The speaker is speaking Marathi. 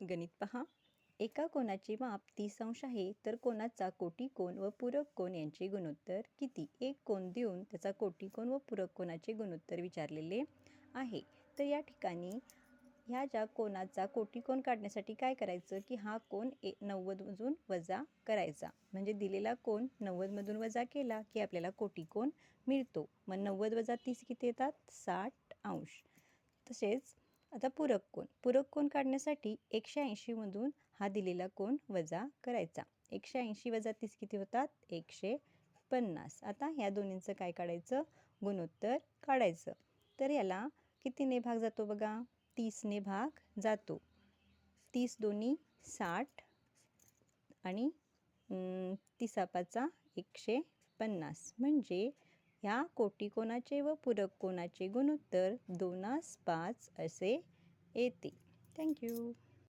गणित पहा. एका कोणाचे माप तीस अंश आहे तर कोणाचा कोटी कोण व पूरक कोण यांचे गुणोत्तर किती? एक कोण देऊन त्याचा कोटी कोण व पूरक कोणाचे गुणोत्तर विचारलेले आहे. तर या ठिकाणी ह्या ज्या कोणाचा कोटी कोण काढण्यासाठी काय करायचं की हा कोण ए नव्वदमधून वजा करायचा. म्हणजे दिलेला कोण नव्वदमधून वजा केला की आपल्याला कोटी कोण मिळतो. मग नव्वद वजा तीस किती येतात? साठ अंश. तसेच आता पूरक कोण पूरक कोण काढण्यासाठी एकशे ऐंशीमधून हा दिलेला कोण वजा करायचा. एकशे ऐंशी वजा तीस किती होतात? एकशे पन्नास. आता ह्या दोन्हींचं काय काढायचं? गुणोत्तर काढायचं. तर याला कितीने भाग जातो बघा? तीसने भाग जातो. तीस दोन्ही साठ आणि तिसापाचा एकशे पन्नास. म्हणजे ह्या कोटी कोणाचे व पूरक कोणाचे गुणोत्तर दोनास पाच असे येते. थँक्यू